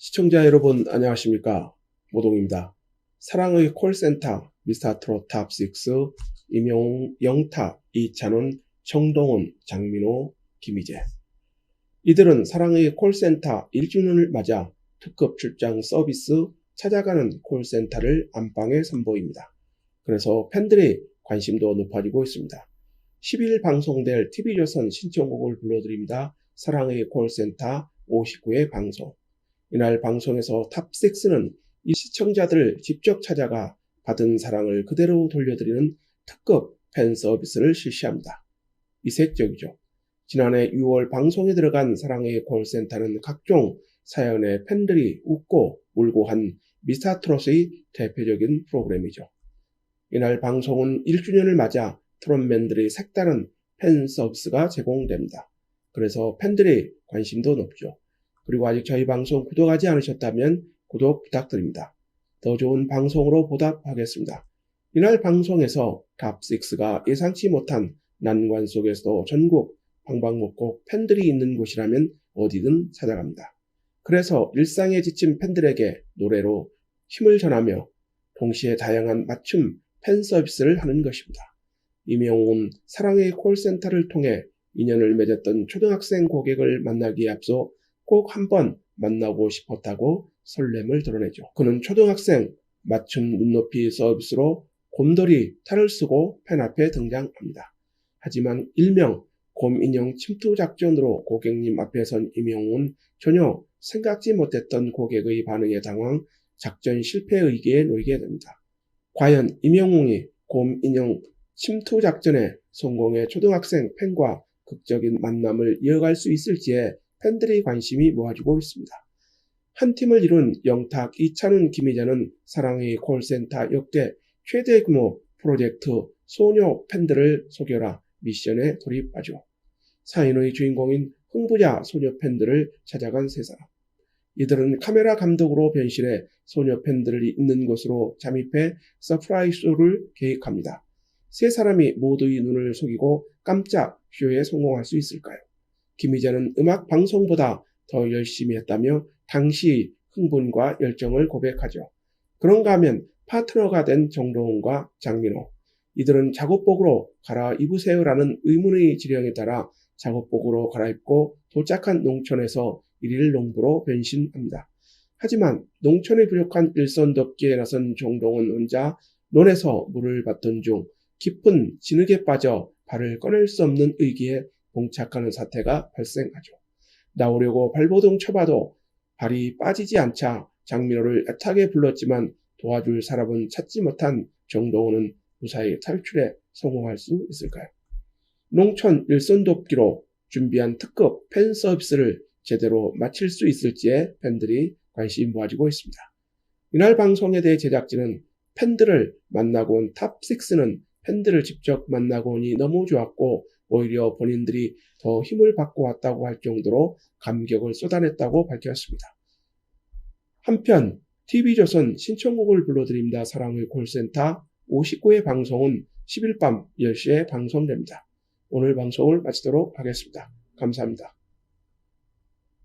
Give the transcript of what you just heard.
시청자 여러분 안녕하십니까 모동입니다. 사랑의 콜센터 미스터 트롯 탑6 임용 영탁 이찬원 정동훈 장민호 김희재 이들은 사랑의 콜센터 1주년을 맞아 특급 출장 서비스 찾아가는 콜센터를 안방에 선보입니다. 그래서 팬들의 관심도 높아지고 있습니다. 10일 방송될 TV조선 신청곡을 불러드립니다. 사랑의 콜센터 59회 방송. 이날 방송에서 탑6는 이 시청자들을 직접 찾아가 받은 사랑을 그대로 돌려드리는 특급 팬 서비스를 실시합니다. 이색적이죠. 지난해 6월 방송에 들어간 사랑의 콜센터는 각종 사연에 팬들이 웃고 울고 한 미스터트롯의 대표적인 프로그램이죠. 이날 방송은 1주년을 맞아 트롯맨들의 색다른 팬 서비스가 제공됩니다. 그래서 팬들의 관심도 높죠. 그리고 아직 저희 방송 구독하지 않으셨다면 구독 부탁드립니다. 더 좋은 방송으로 보답하겠습니다. 이날 방송에서 탑6가 예상치 못한 난관 속에서도 전국 방방곡곡 팬들이 있는 곳이라면 어디든 찾아갑니다. 그래서 일상에 지친 팬들에게 노래로 힘을 전하며 동시에 다양한 맞춤 팬 서비스를 하는 것입니다. 이명훈 사랑의 콜센터를 통해 인연을 맺었던 초등학생 고객을 만나기에 앞서 꼭 한번 만나고 싶었다고 설렘을 드러내죠. 그는 초등학생 맞춤 눈높이 서비스로 곰돌이 탈을 쓰고 팬 앞에 등장합니다. 하지만 일명 곰인형 침투 작전으로 고객님 앞에 선 이명훈은 전혀 생각지 못했던 고객의 반응에 당황 작전 실패 의기에 놓이게 됩니다. 과연 이명웅이 곰인형 침투 작전에 성공해 초등학생 팬과 극적인 만남을 이어갈 수 있을지에 팬들의 관심이 모아지고 있습니다. 한 팀을 이룬 영탁 이찬훈 김희자는 사랑의 콜센터 역대 최대 규모 프로젝트 소녀 팬들을 속여라 미션에 돌입하죠. 사인의 주인공인 흥부자 소녀 팬들을 찾아간 세 사람. 이들은 카메라 감독으로 변신해 소녀 팬들이 있는 곳으로 잠입해 서프라이즈 쇼를 계획합니다. 세 사람이 모두의 눈을 속이고 깜짝 쇼에 성공할 수 있을까요? 김희자는 음악 방송보다 더 열심히 했다며 당시 흥분과 열정을 고백하죠. 그런가 하면 파트너가 된 정동훈과 장민호. 이들은 작업복으로 갈아입으세요라는 의문의 지령에 따라 작업복으로 갈아입고 도착한 농촌에서 일일 농부로 변신합니다. 하지만 농촌에 부족한 일선 덮기에 나선 정동훈 혼자 논에서 물을 받던 중 깊은 진흙에 빠져 발을 꺼낼 수 없는 의기에 봉착하는 사태가 발생하죠. 나오려고 발버둥 쳐봐도 발이 빠지지 않자 장민호를 애타게 불렀지만 도와줄 사람은 찾지 못한 정동훈은 무사히 탈출에 성공할 수 있을까요? 농촌 일선 돕기로 준비한 특급 팬 서비스를 제대로 마칠 수 있을지에 팬들이 관심이 모아지고 있습니다. 이날 방송에 대해 제작진은 팬들을 만나고 온 탑6는 팬들을 직접 만나고 오니 너무 좋았고 오히려 본인들이 더 힘을 받고 왔다고 할 정도로 감격을 쏟아냈다고 밝혔습니다. 한편 TV조선 신청곡을 불러드립니다. 사랑의 콜센터 59회 방송은 10일 밤 10시에 방송됩니다. 오늘 방송을 마치도록 하겠습니다. 감사합니다.